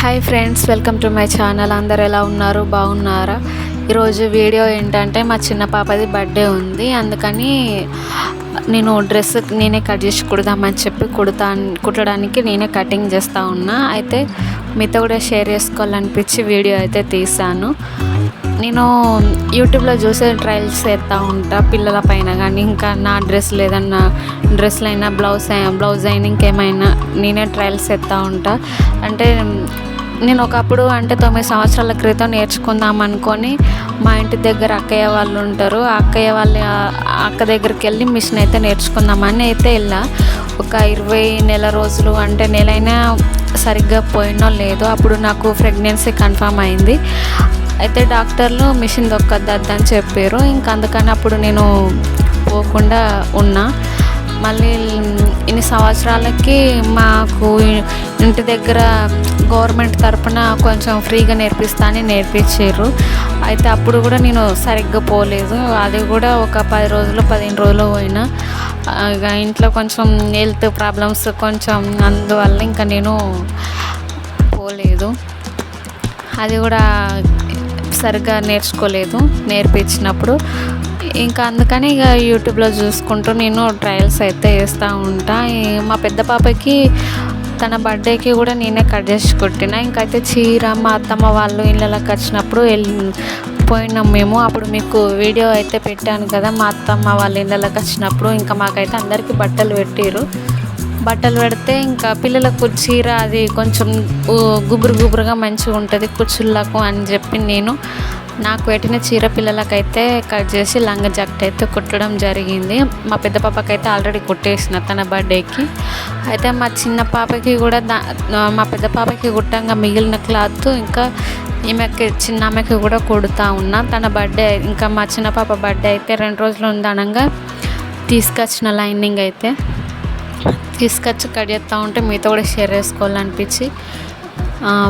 Hi friends welcome to my channel అందరు ఎలా ఉన్నారు? బాగున్నారా? ఈరోజు వీడియో ఏంటంటే మా చిన్న పాపది బర్త్డే ఉంది. అందుకని నేను డ్రెస్ నేనే కట్ చేసి కుడదామని చెప్పి కుడతా కుట్టడానికి నేనే కటింగ్ చేస్తూ ఉన్నా. అయితే మీతో కూడా షేర్ చేసుకోవాలనిపించి వీడియో అయితే తీసాను నేను యూట్యూబ్లో చూసే ట్రయల్స్ చేస్తూ ఉంటా పిల్లల పైన కానీ ఇంకా నా డ్రెస్ లేదన్నా డ్రెస్లు అయినా బ్లౌజ్ బ్లౌజ్ అయినా ఇంకేమైనా నేనే ట్రయల్స్ చేస్తూ ఉంటా. అంటే నేను ఒకప్పుడు అంటే తొమ్మిది సంవత్సరాల క్రితం నేర్చుకుందాం అనుకొని మా ఇంటి దగ్గర అక్కయ్య వాళ్ళు ఉంటారు. అక్కయ్య వాళ్ళ అక్క దగ్గరికి వెళ్ళి మిషన్ అయితే నేర్చుకుందామని అయితే వెళ్ళా. ఒక ఇరవై నెల రోజులు అంటే నెలైనా సరిగ్గా పోయినో లేదు అప్పుడు నాకు ప్రెగ్నెన్సీ కన్ఫర్మ్ అయింది. అయితే డాక్టర్లు మిషన్ దొక్కద్దు అని చెప్పారు. ఇంకా అందుకని అప్పుడు నేను పోకుండా ఉన్నా. మళ్ళీ ఇన్ని సంవత్సరాలకి మాకు ఇంటి దగ్గర గవర్నమెంట్ తరపున కొంచెం ఫ్రీగా నేర్పిస్తా అని నేర్పించారు. అయితే అప్పుడు కూడా నేను సరిగ్గా పోలేదు. అది కూడా ఒక పది రోజులు పదిహేను రోజులు పోయినా. ఇంట్లో కొంచెం హెల్త్ ప్రాబ్లమ్స్ కొంచెం అందువల్ల ఇంకా నేను పోలేదు. అది కూడా సరిగ్గా నేర్చుకోలేదు నేర్పించినప్పుడు. ఇంకా అందుకని ఇక యూట్యూబ్లో చూసుకుంటూ నేను ట్రయల్స్ అయితే వేస్తూ ఉంటా. మా పెద్ద పాపకి తన బర్త్డేకి కూడా నేనే కట్ చేసి కుట్టిన. ఇంకైతే చీర మా అత్తమ్మ వాళ్ళు ఇళ్ళకి వచ్చినప్పుడు వెళ్ళి పోయినాం మేము. అప్పుడు మీకు వీడియో అయితే పెట్టాను కదా మా అత్తమ్మ వాళ్ళ ఇళ్ళకి వచ్చినప్పుడు. ఇంకా మాకైతే అందరికీ బట్టలు పెట్టారు బట్టలు పెడితే ఇంకా పిల్లలకు చీర అది కొంచెం గుబురు గుబురుగా మంచిగా ఉంటుంది కుచ్చుళ్ళకు అని చెప్పి నేను నాకు పెట్టిన చీర పిల్లలకైతే కట్ చేసి లంగ జాకెట్ అయితే కుట్టడం జరిగింది. మా పెద్ద పాపకైతే ఆల్రెడీ కుట్టేసిన తన బర్త్డేకి. అయితే మా చిన్న పాపకి కూడా దా మా పెద్ద పాపకి కుట్టంగా మిగిలిన క్లాత్ ఇంకా ఈమెకి చిన్న ఆమెకి కూడా కుడుతూ ఉన్నా. తన బర్త్డే ఇంకా మా చిన్న పాప బర్త్డే అయితే రెండు రోజులు ఉందనగా తీసుకొచ్చిన లైనింగ్ అయితే. తీసుకొచ్చి కట్ చేస్తూ ఉంటే మీతో కూడా షేర్ చేసుకోవాలనిపించి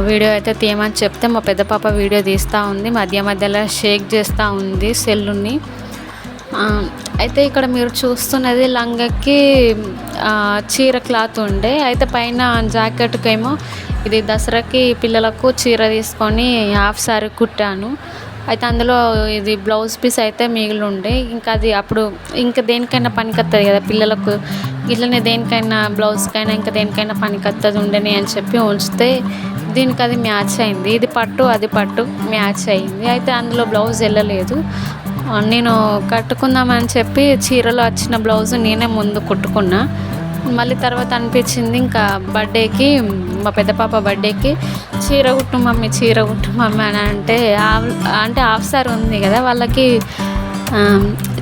వీడియో అయితే తీయమని చెప్తే మా పెద్ద పాప వీడియో తీస్తూ ఉంది. మధ్య మధ్యలో షేక్ చేస్తూ ఉంది సెల్లుని. అయితే ఇక్కడ మీరు చూస్తున్నది లంగకి చీర క్లాత్ ఉండే. అయితే పైన జాకెట్కి ఏమో ఇది దసరాకి పిల్లలకు చీర తీసుకొని హాఫ్ సారీ కుట్టాను. అయితే అందులో ఇది బ్లౌజ్ పీస్ అయితే మిగిలి ఉండే. ఇంకా అది అప్పుడు ఇంకా దేనికైనా పనికొస్తుంది కదా పిల్లలకు ఇట్లనే దేనికైనా బ్లౌజ్కైనా ఇంకా దేనికైనా పనికొస్తుంది ఉండని అని చెప్పి ఉంచితే దీనికి అది మ్యాచ్ అయింది. ఇది పట్టు అది పట్టు మ్యాచ్ అయింది. అయితే అందులో బ్లౌజ్ వెళ్ళలేదు. నేను కట్టుకుందామని చెప్పి చీరలో వచ్చిన బ్లౌజ్ నేనే ముందు కుట్టుకున్నా. మళ్ళీ తర్వాత అనిపించింది ఇంకా బర్త్డేకి మా పెద్ద పాప బర్త్డేకి చీర కుట్టు మమ్మీ చీర కుట్టు మమ్మీ అని అంటే ఆ- అంటే హాఫ్ ఉంది కదా వాళ్ళకి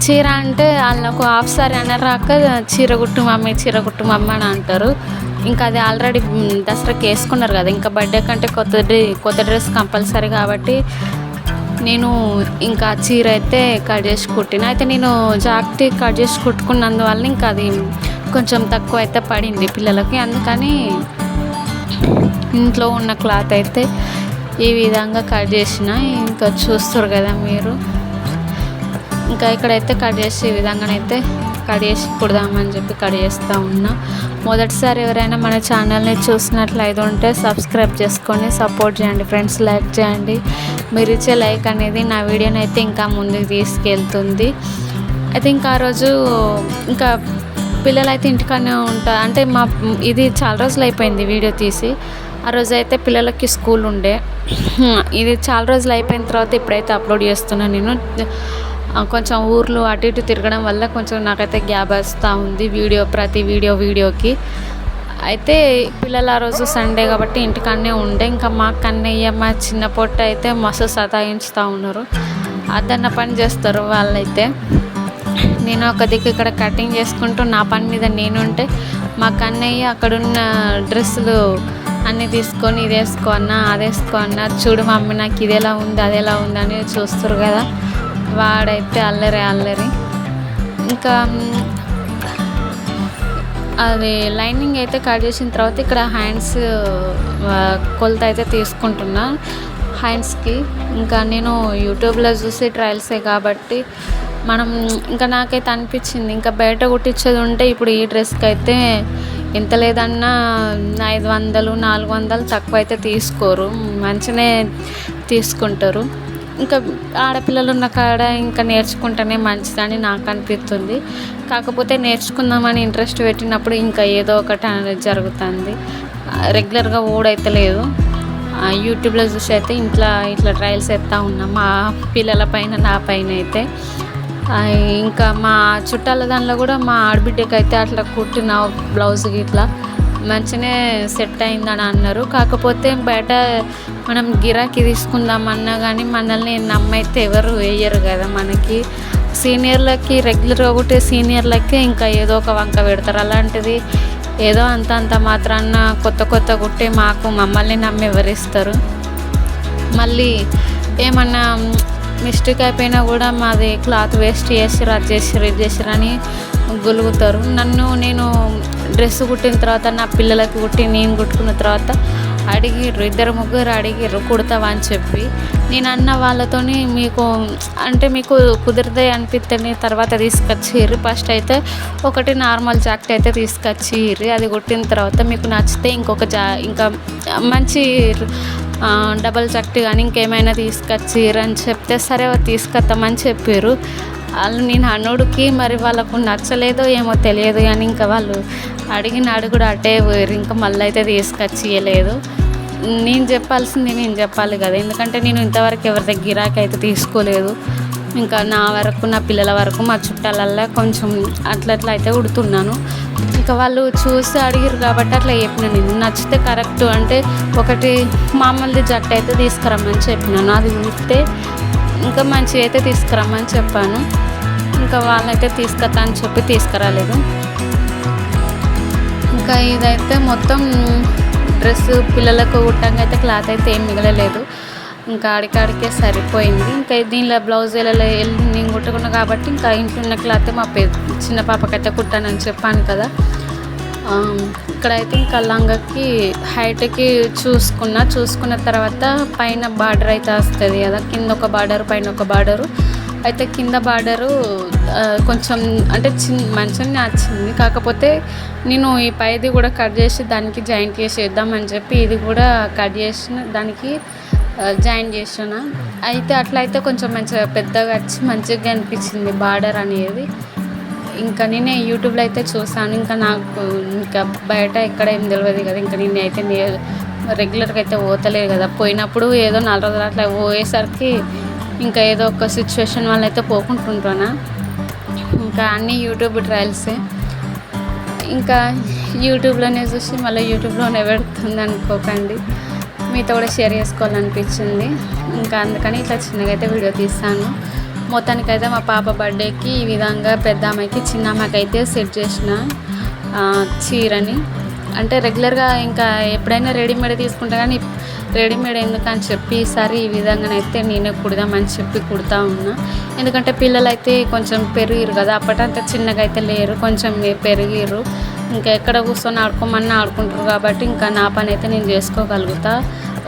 చీర అంటే వాళ్ళకు హాఫ్ సారీ అని రాక చీర కుట్టు మమ్మీ చీర కుట్టు మమ్మీ అని అంటారు. ఇంకా అది ఆల్రెడీ దసరాకి వేసుకున్నారు కదా ఇంకా బర్త్డే కంటే కొత్త డ్రె కొత్త డ్రెస్ కంపల్సరీ కాబట్టి నేను ఇంకా చీర అయితే కట్ చేసి కుట్టిన. అయితే నేను జాకెట్ కట్ చేసి కుట్టుకున్నందువల్ల ఇంకా అది కొంచెం తక్కువ అయితే పడింది పిల్లలకి. అందుకని ఇంట్లో ఉన్న క్లాత్ అయితే ఈ విధంగా కట్ చేసిన. ఇంకా చూస్తారు కదా మీరు. ఇంకా ఇక్కడైతే కట్ చేసి ఈ విధంగానైతే కట్ చేసి కుడదామని చెప్పి కట్ చేస్తూ ఉన్నా. మొదటిసారి ఎవరైనా మన ఛానల్ని చూసినట్లయితే ఉంటే సబ్స్క్రైబ్ చేసుకొని సపోర్ట్ చేయండి ఫ్రెండ్స్ లైక్ చేయండి. మీరు ఇచ్చే లైక్ అనేది నా వీడియోని అయితే ఇంకా ముందుకు తీసుకెళ్తుంది. అయితే ఇంకా ఆ రోజు ఇంకా పిల్లలు అయితే ఇంటికాడనే ఉంటారు అంటే మా ఇది చాలా రోజులు అయిపోయింది వీడియో తీసి. ఆ రోజు అయితే పిల్లలకి స్కూల్ ఉండే. ఇది చాలా రోజులు అయిపోయిన తర్వాత ఇప్పుడైతే అప్లోడ్ చేస్తున్నాను నేను. కొంచెం ఊర్లు అటు ఇటు తిరగడం వల్ల కొంచెం నాకైతే గ్యాప్ వస్తూ ఉంది వీడియో ప్రతి వీడియో వీడియోకి. అయితే పిల్లలు ఆ రోజు సండే కాబట్టి ఇంటికాడనే ఉండే ఇంకా మా కన్నయ్య మా చిన్న పొట్ట అయితే మస్తు సతాయించుతూ ఉన్నారు. అదన్న పని చేస్తారు వాళ్ళైతే. నేను ఒక దిక్కు ఇక్కడ కటింగ్ చేసుకుంటూ నా పని మీద నేనుంటే మా కన్నయ్య అక్కడున్న డ్రెస్సులు అన్నీ తీసుకొని ఇది వేసుకో అన్నా అది వేసుకో అన్నా చూడు మమ్మీ నాకు ఇది ఎలా ఉంది అది ఎలా ఉంది అని చూస్తారు కదా. వాడైతే అల్లరి అల్లరి. ఇంకా అది లైనింగ్ అయితే కట్ చేసిన తర్వాత ఇక్కడ హ్యాండ్స్ కొలత అయితే తీసుకుంటున్నా హ్యాండ్స్కి. ఇంకా నేను యూట్యూబ్లో చూసి ట్రయల్సే కాబట్టి మనం ఇంకా నాకైతే అనిపించింది. ఇంకా బయట కుట్టించేది ఉంటే ఇప్పుడు ఈ డ్రెస్కి అయితే ఎంత లేదన్నా ఐదు వందలు నాలుగు వందలు తక్కువ అయితే తీసుకోరు. మంచినే తీసుకుంటారు. ఇంకా ఆడపిల్లలు ఉన్న కాడ ఇంకా నేర్చుకుంటేనే మంచిదని నాకు అనిపిస్తుంది. కాకపోతే నేర్చుకుందామని ఇంట్రెస్ట్ పెట్టినప్పుడు ఇంకా ఏదో ఒకటి అనేది జరుగుతుంది. రెగ్యులర్గా ఓడైతే లేదు. యూట్యూబ్లో చూసి అయితే ఇంట్లో ఇట్లా ట్రయల్స్ ఎత్తా ఉన్నాం. మా పిల్లల పైన నా పైన అయితే. ఇంకా మా చుట్టాల దానిలో కూడా మా ఆడబిడ్డకి అయితే అట్లా కుట్టిన బ్లౌజ్ ఇట్లా మంచిగానే సెట్ అయిందని అన్నారు. కాకపోతే బయట మనం గిరాకీ తీసుకుందామన్నా కానీ మనల్ని నమ్మైతే ఎవరు వేయరు కదా మనకి. సీనియర్లకి రెగ్యులర్గా ఒకటి సీనియర్లకే ఇంకా ఏదో ఒక వంక పెడతారు. అలాంటిది ఏదో అంత అంత మాత్రాన కొత్త కొత్త కుట్టే మాకు మమ్మల్ని నమ్మి ఎవరిస్తారు మళ్ళీ ఏమన్నా మిస్టేక్ అయిపోయినా కూడా మాది క్లాత్ వేస్ట్ చేసి అది చేసి ఇది చేసిర్రు అని గులుగుతారు. నన్ను నేను డ్రెస్ కుట్టిన తర్వాత నా పిల్లలకు కుట్టి నేను కుట్టుకున్న తర్వాత అడిగిర్రు ఇద్దరు ముగ్గురు అడిగిర్రు కుడతావా అని చెప్పి. నేను అన్న వాళ్ళతోని మీకు అంటే మీకు కుదిరితే అనిపిస్తేనే తర్వాత తీసుకొచ్చిర్రు. ఫస్ట్ అయితే ఒకటి నార్మల్ జాకెట్ అయితే తీసుకొచ్చిర్రు. అది కుట్టిన తర్వాత మీకు నచ్చితే ఇంకొక జా ఇంకా మంచి డబల్ జాకెట్ కానీ ఇంకేమైనా తీసుకొచ్చిర్రు అని చెప్తే సరే తీసుకొస్తామని చెప్పారు వాళ్ళు నేను అనుడికి మరి వాళ్ళకు నచ్చలేదో ఏమో తెలియదు కానీ ఇంకా వాళ్ళు అడిగిన అడుగుడు అటే పోయారు. ఇంకా మళ్ళీ అయితే తీసుకొచ్చి ఇవ్వలేదు నేను చెప్పాల్సింది నేను చెప్పాలి కదా. ఎందుకంటే నేను ఇంతవరకు ఎవరి దగ్గర గిరాకీ అయితే తీసుకోలేదు. ఇంకా నా వరకు నా పిల్లల వరకు మా చుట్టాలల్లో కొంచెం అట్లా అట్లా అయితే ఉడుతున్నాను. ఇంకా వాళ్ళు చూసి అడిగారు కాబట్టి అట్లా చెప్పిన నేను. నచ్చితే కరెక్ట్ అంటే ఒకటి మామూలుది జట్టు అయితే తీసుకురమ్మని చెప్పినాను. అది ఉంటే ఇంకా మంచివి అయితే తీసుకురమ్మని చెప్పాను. ఇంకా వాళ్ళైతే తీసుకురా అని చెప్పి తీసుకురాలేదు. ఇంకా ఇదైతే మొత్తం డ్రెస్ పిల్లలకు కుట్టంగా అయితే క్లాత్ అయితే ఏం మిగలలేదు. ఇంకా ఆడికాడికే సరిపోయింది. ఇంకా దీనిలో బ్లౌజ్ వెళ్ళలే నేను కుట్టుకున్నా కాబట్టి ఇంకా ఇంట్లో ఉన్న క్లాత్ మా పే చిన్న పాపకైతే కుట్టానని చెప్పాను కదా. ఇక్కడైతే ఇంకా లంగకి హైట్కి చూసుకున్న చూసుకున్న తర్వాత పైన బార్డర్ అయితే వస్తుంది కదా కింద ఒక బార్డర్ పైన ఒక బార్డరు. అయితే కింద బార్డరు కొంచెం అంటే చిన్న మంచిగా నచ్చింది కాకపోతే నేను ఈ పైది కూడా కట్ చేసి దానికి జాయింట్ చేసేద్దాం అని చెప్పి ఇది కూడా కట్ చేసిన దానికి జాయిన్ చేసిన అయితే అట్లయితే కొంచెం మంచిగా పెద్దగా వచ్చి మంచిగా అనిపించింది బార్డర్ అనేది. ఇంకా నేను యూట్యూబ్లో అయితే చూసాను ఇంకా నాకు ఇంకా బయట ఎక్కడ ఏం తెలియదు కదా. ఇంకా నేను అయితే రెగ్యులర్గా అయితే పోతలేదు కదా. పోయినప్పుడు ఏదో నాలుగు రోజులు అట్లా పోయేసరికి ఇంకా ఏదో ఒక సిచ్యువేషన్ వల్ల అయితే పోకుంటుంటానా. ఇంకా అన్ని యూట్యూబ్ ట్రయల్సే ఇంకా యూట్యూబ్లోనే చూసి మళ్ళీ యూట్యూబ్లోనే పెడుతుంది అనుకోకండి. మీతో కూడా షేర్ చేసుకోవాలనిపించింది. ఇంకా అందుకని ఇట్లా చిన్నగా అయితే వీడియో తీస్తాను. మొత్తానికైతే మా పాప బర్త్డేకి ఈ విధంగా పెద్ద అమ్మాయికి చిన్న అమ్మాయికి అయితే సెట్ చేసిన చీరని. అంటే రెగ్యులర్గా ఇంకా ఎప్పుడైనా రెడీమేడ్ తీసుకుంటా కానీ రెడీమేడ్ ఎందుకని చెప్పి ఈసారి ఈ విధంగానైతే నేనే కుడదామని చెప్పి కుడతా ఉన్నా. ఎందుకంటే పిల్లలు అయితే కొంచెం పెరిగిరు కదా అప్పటంతా చిన్నగా అయితే లేరు కొంచెం పెరిగిరు ఇంకా ఎక్కడ కూర్చొని ఆడుకోమన్నా ఆడుకుంటారు కాబట్టి ఇంకా నా పని అయితే నేను చేసుకోగలుగుతా.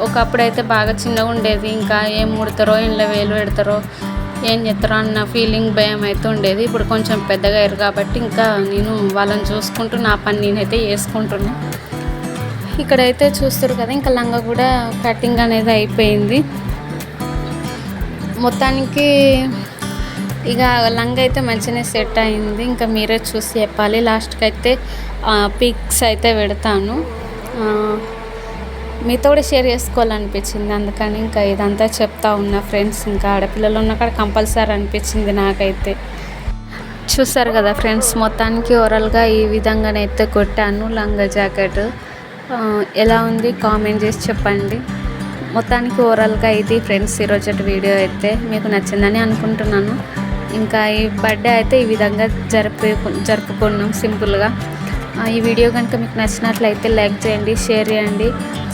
ఒకప్పుడు అయితే బాగా చిన్నగా ఉండేది ఇంకా ఏం ముడతారో ఇంట్లో వేలు పెడతారో ఏం చేస్తారో అన్న ఫీలింగ్ భయం అయితే ఉండేది. ఇప్పుడు కొంచెం పెద్దగా అయ్యారు కాబట్టి ఇంకా నేను వాళ్ళని చూసుకుంటూ నా పని నేనైతే చేసుకుంటున్నా. ఇక్కడైతే చూస్తారు కదా ఇంకా లంగ కూడా కటింగ్ అనేది అయిపోయింది. మొత్తానికి ఇక లంగా అయితే మంచిగానే సెట్ అయింది. ఇంకా మీరే చూసి చెప్పాలి. లాస్ట్కి అయితే పిక్స్ అయితే పెడతాను. మీతో కూడా షేర్ చేసుకోవాలనిపించింది. అందుకని ఇంకా ఇదంతా చెప్తా ఉన్నా ఫ్రెండ్స్ ఇంకా ఆడపిల్లలు ఉన్న కంపల్సరీ అనిపించింది నాకైతే. చూసారు కదా ఫ్రెండ్స్ మొత్తానికి ఓవరాల్గా ఈ విధంగానైతే కొట్టాను లంగా జాకెట్. ఎలా ఉంది కామెంట్ చేసి చెప్పండి. మొత్తానికి ఓవరాల్గా ఇది ఫ్రెండ్స్ ఈరోజు వీడియో అయితే మీకు నచ్చిందని అనుకుంటున్నాను. ఇంకా ఈ బర్త్డే అయితే ఈ విధంగా జరుపు జరుపుకున్నాం సింపుల్గా ఈ వీడియో కనుక మీకు నచ్చినట్లయితే లైక్ చేయండి షేర్ చేయండి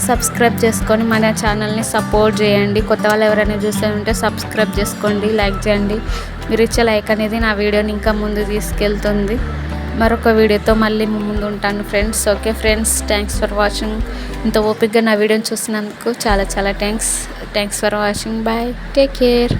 సబ్స్క్రైబ్ చేసుకొని మన ఛానల్ని సపోర్ట్ చేయండి. కొత్త వాళ్ళు ఎవరైనా చూసే ఉంటే సబ్స్క్రైబ్ చేసుకోండి లైక్ చేయండి. మీరు ఇచ్చే లైక్ అనేది నా వీడియోని ఇంకా ముందు తీసుకెళ్తుంది. మరొక వీడియోతో మళ్ళీ ముందు ఉంటాను friends. Okay friends thanks for watching ఇంత ఓపిక్గా నా వీడియోని చూసినందుకు చాలా చాలా thanks thanks for watching bye take care